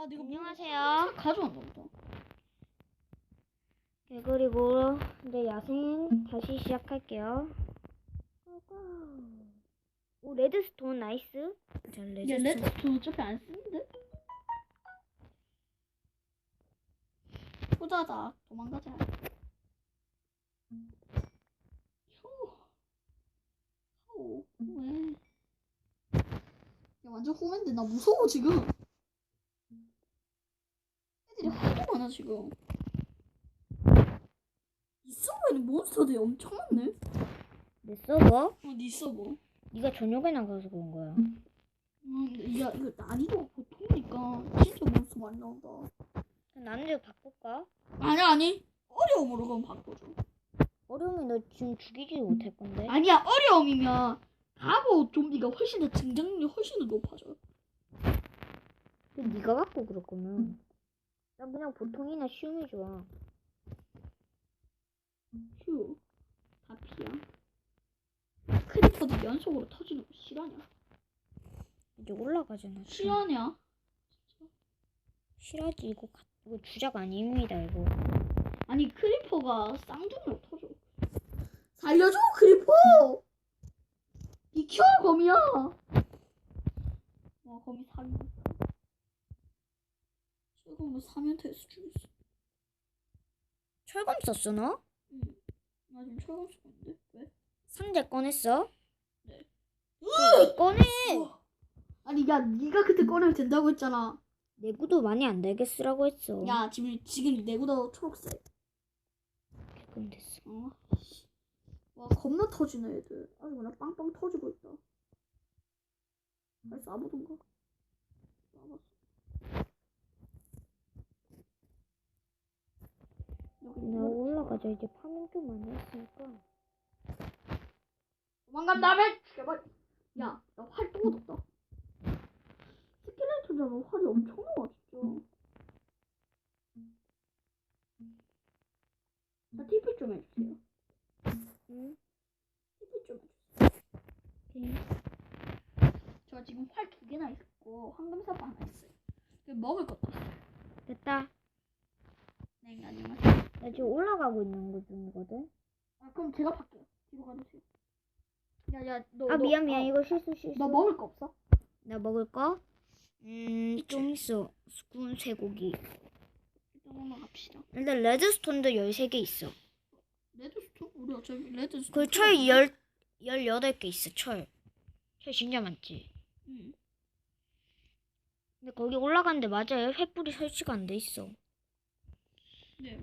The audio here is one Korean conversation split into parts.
아 내가 안녕하세요. 보다. 네, 그리고 이제 야생 다시 시작할게요. 오, 레드스톤 나이스. 자, 야 레드스톤 어차피 안 쓰는데? 후다다 도망가자. 휴. 휴. 왜? 야 완전 호맨데 나 무서워 지금. 애들이 하도 많아 지금. 이 서버에는 몬스터들이 엄청 많네. 내 서버? 어, 니 서버. 네가 저녁에 나가서 그런 거야. 음, 야 이거 난이도가 보통이니까 진짜 몬스터 많이 나온다. 나는 좀 바꿀까? 아니 아니 어려움으로 그럼 바꿔줘. 어려우면 너 지금 죽이지 못할 건데. 아니야 어려움이면 가보 좀비가 훨씬 더 등장률이 훨씬 더 높아져. 네가 갖고 그럴 거면. 난 그냥 보통이나 쉬움이 좋아. 휴. 다 피야. 크리퍼도 연속으로 터지는 거 실화냐? 이제 올라가잖아. 실화냐? 실하지 이거 가- 이거 주작 아닙니다 이거. 아니 크리퍼가 쌍둥이로 터져. 살려줘 크리퍼! 비켜 거미야. 와 거미 살려. 최근으로 사면태에서 죽였어. 철검 썼어 너? 응. 나 지금 철검 쓰고 있는데 왜? 상자 꺼냈어? 네. 왜 꺼내? 어. 아니 야 네가 그때 꺼내면 된다고 했잖아. 내구도 많이 안 달게 쓰라고 했어. 야 지금 지금 내구도 초록색. 개끔 됐어. 어. 와 겁나 터지네 애들. 아주 그냥 빵빵 터지고 있다. 빨리 쏴보던가. 쏴봤어. 여기 나 여기. 올라가자 이제 파밍 좀 많이 했으니까. 도망간 다음에 죽여버려. 야, 나활또 얻었다. 스켈레톤자가 활이 엄청 나와 진짜. 자, TP 좀 해주세요. 응? TP 좀 해주세요. 오케이. 저 지금 활 두 개나 있고 황금사바 하나 있어요. 그 먹을 것도 있어요. 됐다. 네, 안녕하세요. 나 지금 올라가고 있는 거 중이거든. 아, 그럼 제가 팔게요. 뒤로 가주세요. 야, 야, 너. 아 너, 미안 미안 어, 이거 실수 실수. 너 먹을 거 없어? 나 먹을 거? 음, 좀 있어. 구운 쇠고기. 일단 올라갑시다. 일단 레드스톤도 13개 있어. 레드스톤? 우리 어차피 레드스톤. 그철 10, 18개 있어, 철. 철 진짜 많지. 응. 근데 거기 올라가는데 맞아요. 횃불이 설치가 안 돼 있어. 네?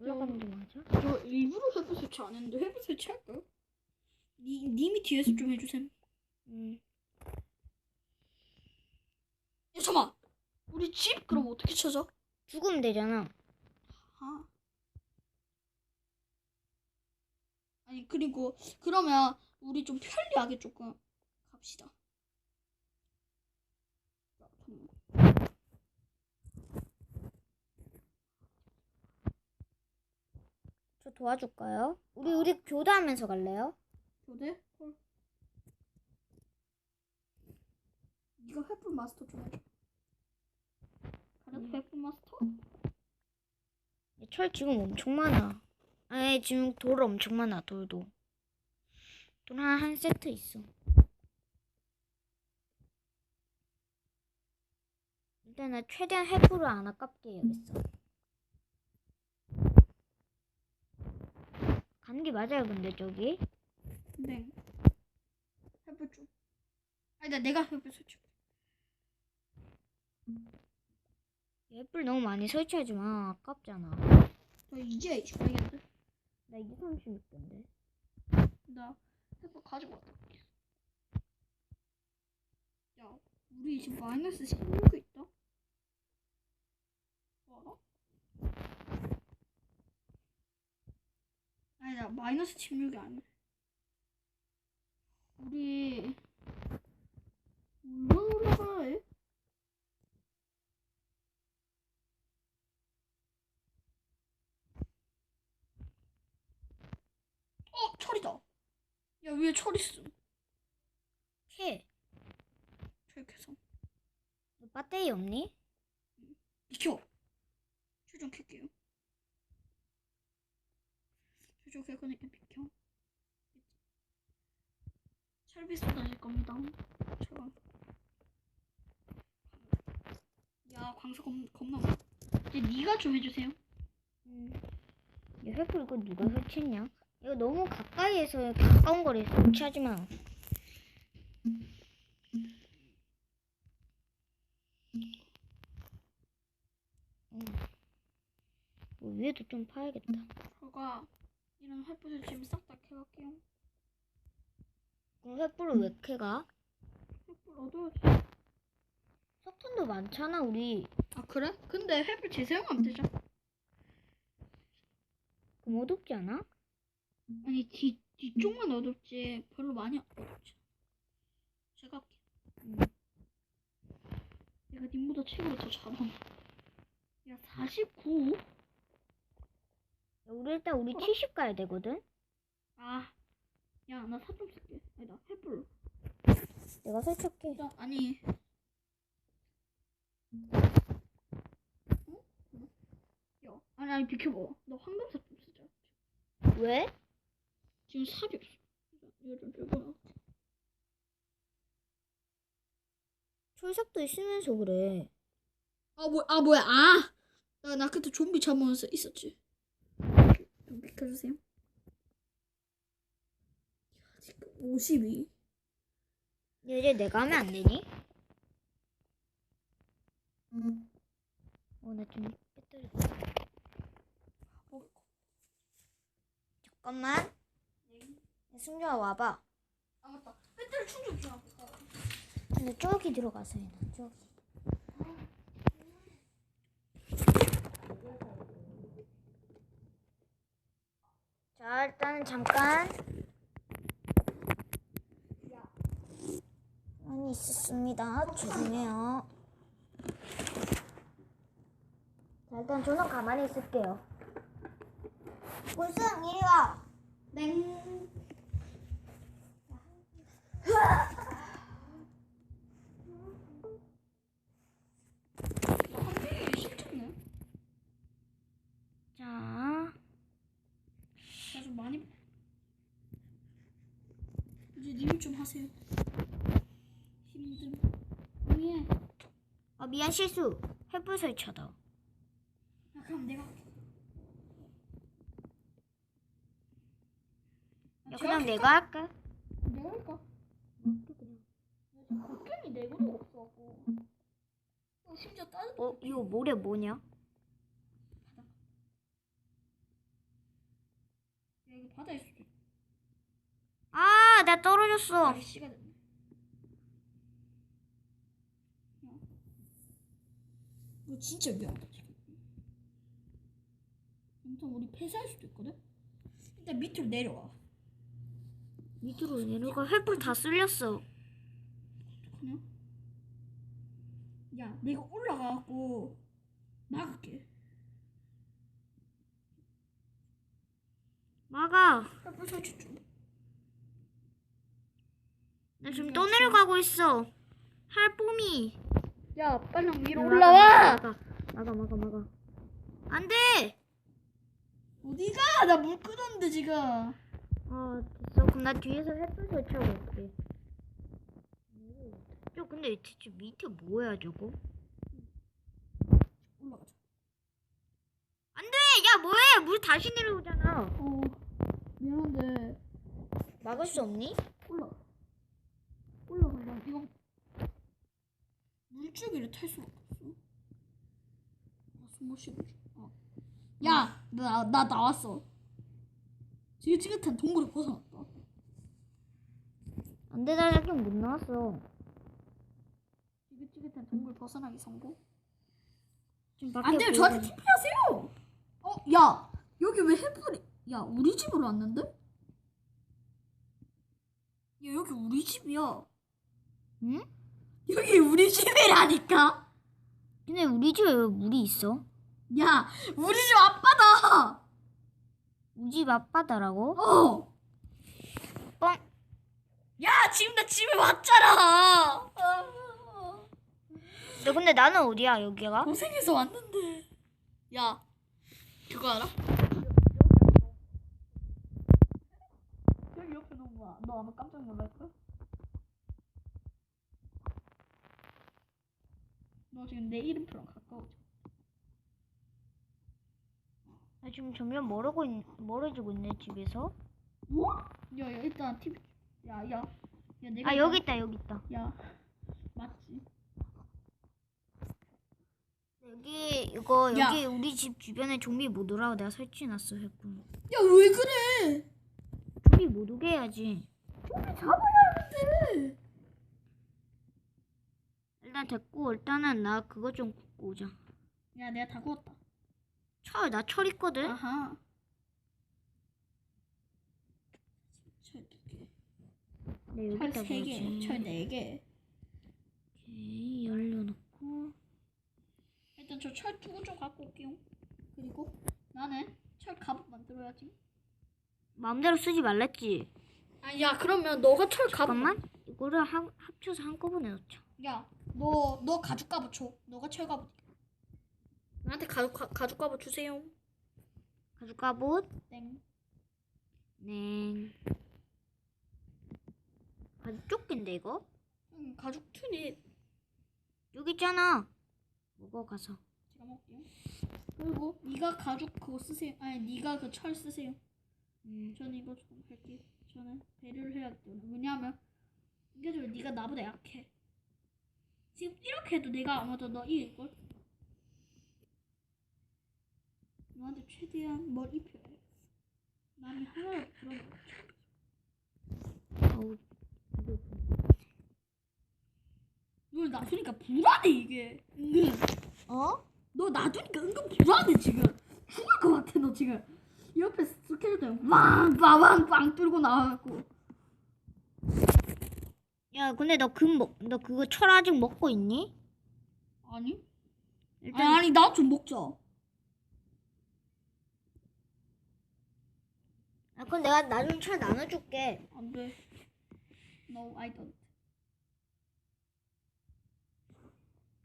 올라가는데 맞아? 저 일부러 회부 설치 안 했는데 회부 설치할까요? 니, 님이 뒤에서 좀 해주셈. 음. 야, 잠깐만. 우리 집 그럼 어떻게 찾아? 죽으면 되잖아. 아. 아니 그리고 그러면 우리 좀 편리하게 조금 갑시다. 야, 잠깐만. 저 도와줄까요? 우리 우리 교대하면서 갈래요? 교대? 헐. 네가 횃불 마스터 좀 해줘. 그래도 횃불 마스터? 철 지금 엄청 많아. 아니 지금 돌 엄청 많아 돌도. 돌한한 세트 있어. 일단 나 최대한 횃불을 안 아깝게 해야겠어. 가는 게 맞아요 근데 저기? 네. 횃불 좀. 아니다 내가 횃불 설치. 횃불 너무 많이 설치하지 마. 아깝잖아. 저 이제 28개인데. 나 이게 36개인데. 나 횃불 가지고 왔다. 야, 우리 지금 마이너스 16개 있다. 뭐 알아? 아니다, 마이너스 16이 아니야. 우리 물론 올라가야 해. 어, 철이다. 야, 위에 철 있어. 캐. 철 계산. 너 배터리 없니? 비켜. 출정 켤게요. 켤 거니까 비켜. 철비 쏟아질 겁니다. 철광. 야 광수 겁, 겁나. 이제 네가 좀 해주세요. 음. 야, 횃불 이거 누가 설치했냐? 이거 너무 가까이에서 가까운 거리에서 설치하지 마. 음. 뭐 위에도 좀 파야겠다. 저가 이런 횃불을 지금 싹 다 캐갈게요. 그럼 횃불을 왜 캐가? 횃불 얻어야지. 석탄도 많잖아 우리. 아 그래? 근데 횃불 재사용하면 되죠. 그럼 어둡지 않아? 아니 뒤 뒤쪽만 어둡지 별로 많이 안 어둡지. 제가 할게. 음. 내가 님보다 체력이 더 잘하네. 야 49? 야, 우리 일단 우리 70 가야 되거든. 아, 야 나 사좀 쓸게. 아니 나 횃불. 내가 설치할게. 나 아니. 어? 야, 아니 아니 비켜봐. 나 황금사 좀 쓰자. 왜? 지금 삽이 없어. 이거 좀 빼봐. 철석도 있으면서 그래. 아, 뭐, 아, 뭐야, 아! 나, 나 그때 좀비 잡으면서 있었지. 좀 비켜주세요. 야, 지금 52. 이제 내가 하면 안 되니? 어, 나좀 배터리. 어, 잠깐만. 승주아 와봐. 아, 맞다. 배터리 충전 좀 하고. 근데 저기 들어가서 해. 나 저기. 자, 일단 잠깐. 많이 있었습니다. 죄송해요. 자, 일단 저는 가만히 있을게요. 꿀승, 이리 와. 땡. 한명이 싫잖네. 자, 나좀 많이. 이제 님이 좀 하세요. 힘 좀. 예. 아, 미안, 실수. 횃불 설치하다. 아, 그럼 내가 할게. 아, 야, 제가 그냥 할까? 내가 할게. 내가 할까? 걱정이 내구도 없어갖고. 어, 심지어 따뜻. 어, 이거 모래 뭐냐? 야, 이거 바다에 수도 있고. 아, 나 떨어졌어. 날씨가 됐네. 야. 이거 진짜 미안하다 지금. 아무튼 우리 폐사할 수도 있거든. 일단 밑으로 내려와. 밑으로 내려가 횃불 다 쓸렸어. 어떡하냐? 야, 내가 올라가갖고 막을게. 막아. 햇불 설치 좀. 나 지금 또 내려가고 있어. 할뽀미. 야, 빨리 위로 올라와. 막아, 막아, 막아, 막아. 안 돼. 어디가? 나물 끓었는데 지금. 아, 됐어. 그럼 나 뒤에서 횃불 설치하고 올게. 저 근데 대체 밑에 뭐야 저거? 올라가자. 안 돼. 야, 뭐해? 물 다시 내려오잖아. 어, 미안한데 막을 수 없니? 올라. 올라가려. 이거 물줄기를 탈 수가 없어. 아, 숨을 쉬고. 어. 야, 나, 나 나왔어. 지긋지긋한 동굴을 벗어났다. 안 돼, 나 여기 못 나왔어. 지긋지긋한 동굴 벗어나기 성공. 지금 안 밖에 돼요. 저한테 TP하세요. 어, 야, 여기 왜 햇불이? 야, 우리 집으로 왔는데? 야, 여기 우리 집이야. 응? 여기 우리 집이라니까. 근데 우리 집에 왜 물이 있어? 야, 우리 집 앞바다. 우리 집 앞바다라고? 어. 뻥. 야, 지금 나 집에 왔잖아. 아. 너 근데 나는 어디야 여기가? 고생해서 왔는데. 야, 그거 알아? 여기 옆에 놓은 거야. 너 아마 깜짝 놀랄걸? 너 지금 내 이름표랑 가까워져. 나 지금 점점 멀어고 있, 멀어지고 있네 집에서. 뭐? 야, 야, 일단 TV. 야, 야. 야, 내가 아 여기 있다 여기 있다. 야, 맞지? 여기 이거 야. 여기 우리 집 주변에 좀비 못 오라고 내가 설치해놨어 했군. 야, 왜 그래? 좀비 못 오게 해야지. 잡아야 하는데. 일단 됐고 일단은 나 그거 좀 굽고 오자. 야, 내가 다 구웠다. 철 나 철 있거든. 아하. 철 두 개. 네철 여기다 세 개. 철 네 개. 오케이 열려놓고. 일단 저 철두개좀 갖고 올게요. 그리고 나는 철 갑옷 만들어야지. 마음대로 쓰지 말랬지. 아, 야, 그러면 너가 철 갑옷. 잠깐만 이거를 한, 합쳐서 한꺼번에 넣자. 야, 너, 너 가죽 갑옷 줘. 너가 철 갑옷. 나한테 가죽, 가, 가죽 갑옷 주세요. 가죽 갑옷. 땡. 네. 가죽 조끼인데 이거? 응, 가죽 투닛. 여기 있잖아. 먹어 가서. 제가 먹을게요. 그리고 네가 가죽 그거 쓰세요. 아니, 네가 그 철 쓰세요. 음. 저는 이거 좀 할게요. 저는 배려를 때문에. 왜냐하면 이게 좀 네가 나보다 약해. 지금 이렇게 해도 내가 아마도 너 이길걸? 너한테 최대한 뭘 입혀야겠어. 남이 그런 거 어우. 널 놔두니까 불안해 이게. 은근. 어? 너 놔두니까 은근 불안해 지금. 죽을 것 같아 너 지금. 옆에 스케줄 때문에 왕빵왕빵 뚫고 나와갖고. 야 근데 너 금 먹, 너 그거 철 아직 먹고 있니? 아니? 일단 아니, 아니 나 좀 먹자. 아, 그럼 내가 나중에 철 나눠줄게. 안 돼. No, I don't.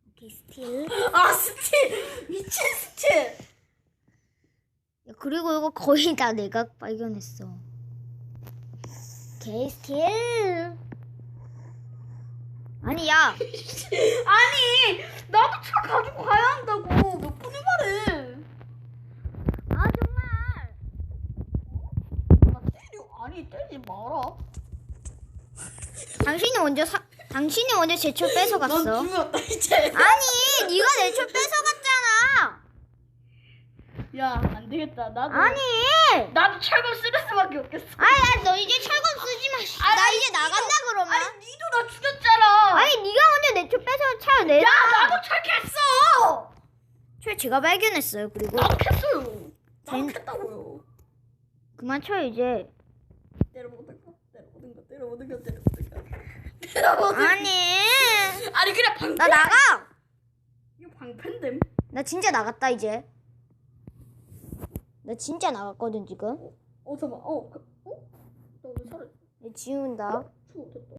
오케이 스틸. 아 스틸 미친 스틸. 야, 그리고 이거 거의 다 내가 발견했어. 오케이 스틸. 아니 야. 아니 나도 차 가지고 가야 한다고 몇 번을 말해. 아 정말. 나 때려. 아니 때리지 마라. 당신이 먼저 사. 당신이 먼저 제철 뺏어갔어. 넌 죽었다 이제. 아니 네가 내철 뺏어갔잖아. 야안 되겠다. 나도 아니. 나도 철검 쓸 수밖에 없겠어. 아야 너 이제. 씨. 아니, 나 이제 나간다 그러면. 아니 니도 나 죽였잖아. 아니 네가 먼저 내철 뺏어 철 내. 야 나도 철 캤어. 철 제가 발견했어요. 그리고 나도 캤어요. 나도 젠- 캤다고요. 그만 쳐 이제. 거거거 거. 아니. 아니 그냥 방. 나 나가. 이거 방패인데. 나 진짜 나갔다 이제. 나 진짜 나갔거든 지금. 어 잠깐. 어. 그- 어? 나왜? 이제 지운다.